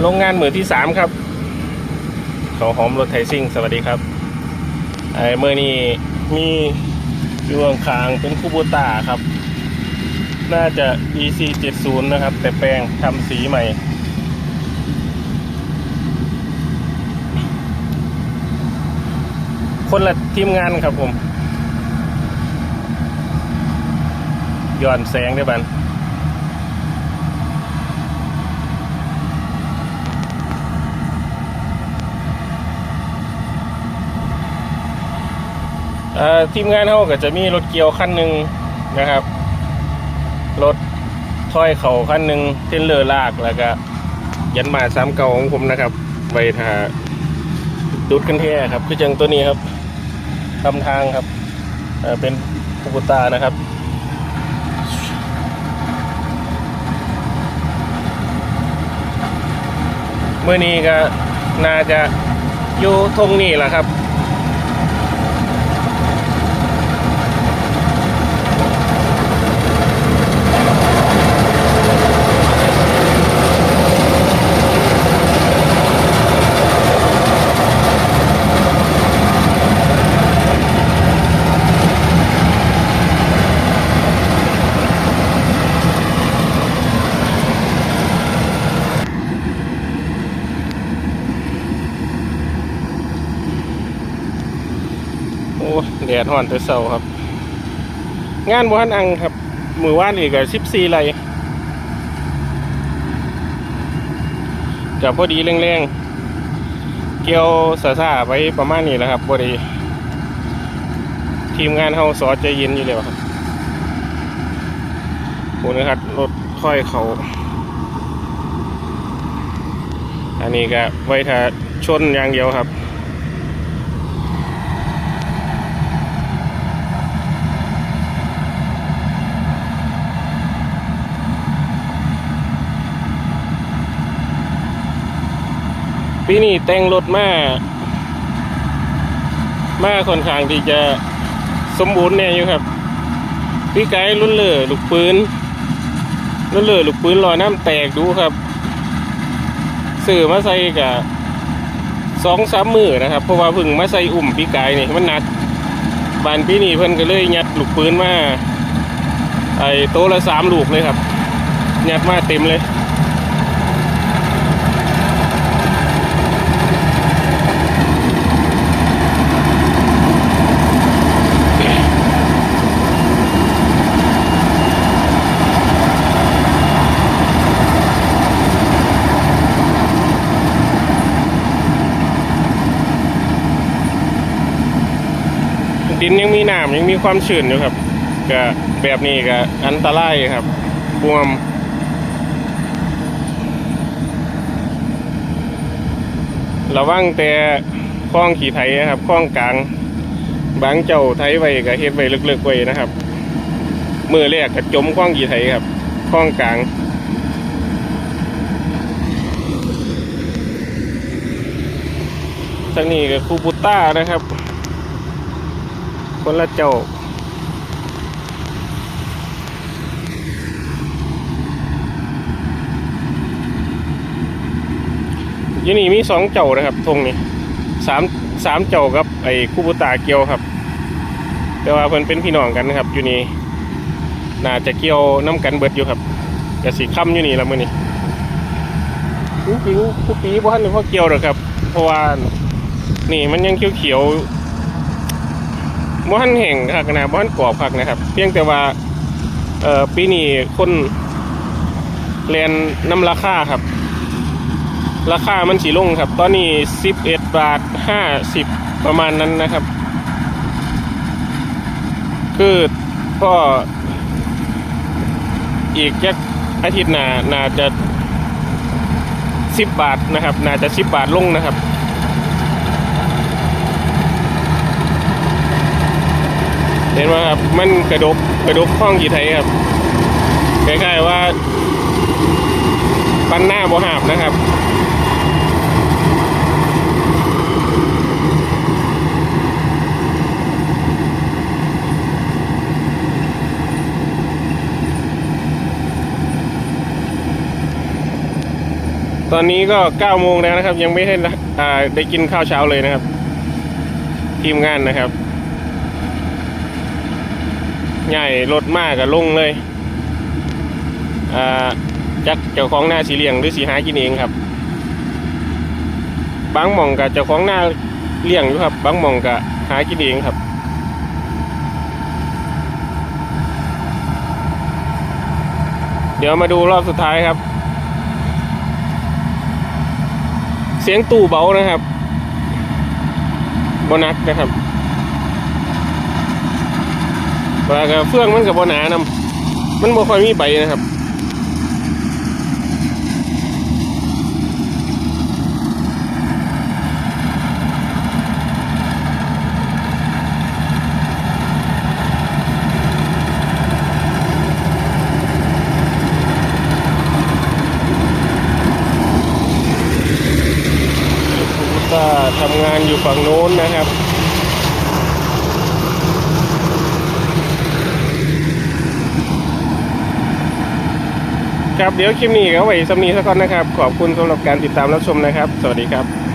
โรงงานมือที่สามครับเขาหอมรถไทซิ่ง สวัสดีครับไอ้เมื่อนี้มีอยู่ข้างเป็นคูโบต้าครับ น่าจะ EC 70นะครับ แต่แปลงทำสีใหม่ คนละทีมงานครับผม ย้อนแสงได้บันเทีมงานเขาก็จะมีรถเกียวคันหนึ่งนะครับ รถถ้อยเข่าคันหนึ่งเทนเลอร์ลากแล้วก็ยันมาสามเก่าของผมนะครับไว้ทาดูดกันแท้ครับ คือจังตัวนี้ครับทำทางครับเเป็นคูบุตานะครับเมื่อนี้ก็น่าจะอยู่ทงนี่แหละครับ แดดห่อนแต่เสาครับ งานบ้านอังครับ มือว่านอีกกับสิบสี่ไรกับพอดีแรงๆ เกี่ยวสาซาไว้ประมาณนี้แหละครับพอดี ทีมงานเฮาสอใจเย็นอยู่แล้วครับโหนะครับรถค่อยเขาอันนี้ก็ไว้ถ้าชนอย่างเดียวครับ ปีนี้แต่งรถมามาค่อนข้างที่จะสมบูรณ์แน่อยู่ครับพี่ไกด์รุ่นเลือลูกปืนรุ่นเลือลูกปืนลอยน้ำแตกดูครับสื่อมาใส่กับสองสามมือนะครับ เพราะว่าพึ่งมาใส่อุ่มพี่ไกด์นี่มันหนักบานปีนี้เพิ่นก็เลยยัดลูกปืนมาไอ้โต๊ะละสามลูกเลยครับยัดมาเต็มเลย ดินยังมีน้ำยังมีความชื้นอยู่ครับก็แบบนี้ก็อันตรายครับบวมระวังแต่คล้องขี่ไถนะครับคล้องกลางบางเจ้าไถไว้ก็เฮ็ดไว้ลึกๆไว้นะครับมือแรกก็จมคล้องขี่ไถครับคล้องกลางทางนี้ก็คูปุต้านะครับ คนละเจ้ายี่นี่มีสองเจ้านะครับทงนี่สามสามเจ้ากับไอ้คู่บุตาเกียวครับ แต่ว่าเพิ่นเป็นพี่น้องกันนะครับอยู่นี่น่าจะเกี่ยวน้ำกันเบิดอยู่ครับกระสีค่ำอยู่นี่ละมื้อนี้จริงๆผู้ปีบ่ทันได้พอเกี่ยวหรอกครับ เพราะว่านี่มันยังเขียวๆ บ้านแห่งคักนะบ้านกรอบคักนะครับ เพียงแต่ว่าเอ่อปีนี้คนเรียนน้ำราคาครับ ราคามันสีลงครับ ตอนนี้สิบเอ็ดบาทห้าสิบประมาณนั้นนะครับ คือก็อีกจักอาทิตย์หน้าน่าจะสิบบาทนะครับ น่าจะสิบบาทลงนะครับ เห็นไหมครับ มันกระดกกระดกข้องกีไทยครับคล้ๆว่าปันหน้าบ่หาบนะครับตอนนี้ก็เก้าโมงแล้วนะครับ ยังไม่ได้ได้กินข้าวเช้าเลยนะครับ ทีมงานนะครับ ใหญ่รถมากกับลงเลยอ่าจักเจ้าของหน้าสีเหลียงหรือสีหากินเองครับ บางหม่องกับเจ้าของหน้าเลี้ยงอยู่ครับ บางหม่องกับหากินเองครับเดี๋ยวมาดูรอบสุดท้ายครับ เสียงตู่เบานะครับโบนักนะครับ แล้วก็เฟื่องมันกับบหนานำมันบ่ค่อยมีใบนะครับก็ทำงานอยู่ฝั่งโน้นนะครับ ครับเดี๋ยวคลิปนี้ก็ไว้สำนีสักก่อนนะครับ ขอบคุณสำหรับการติดตามรับชมนะครับ สวัสดีครับ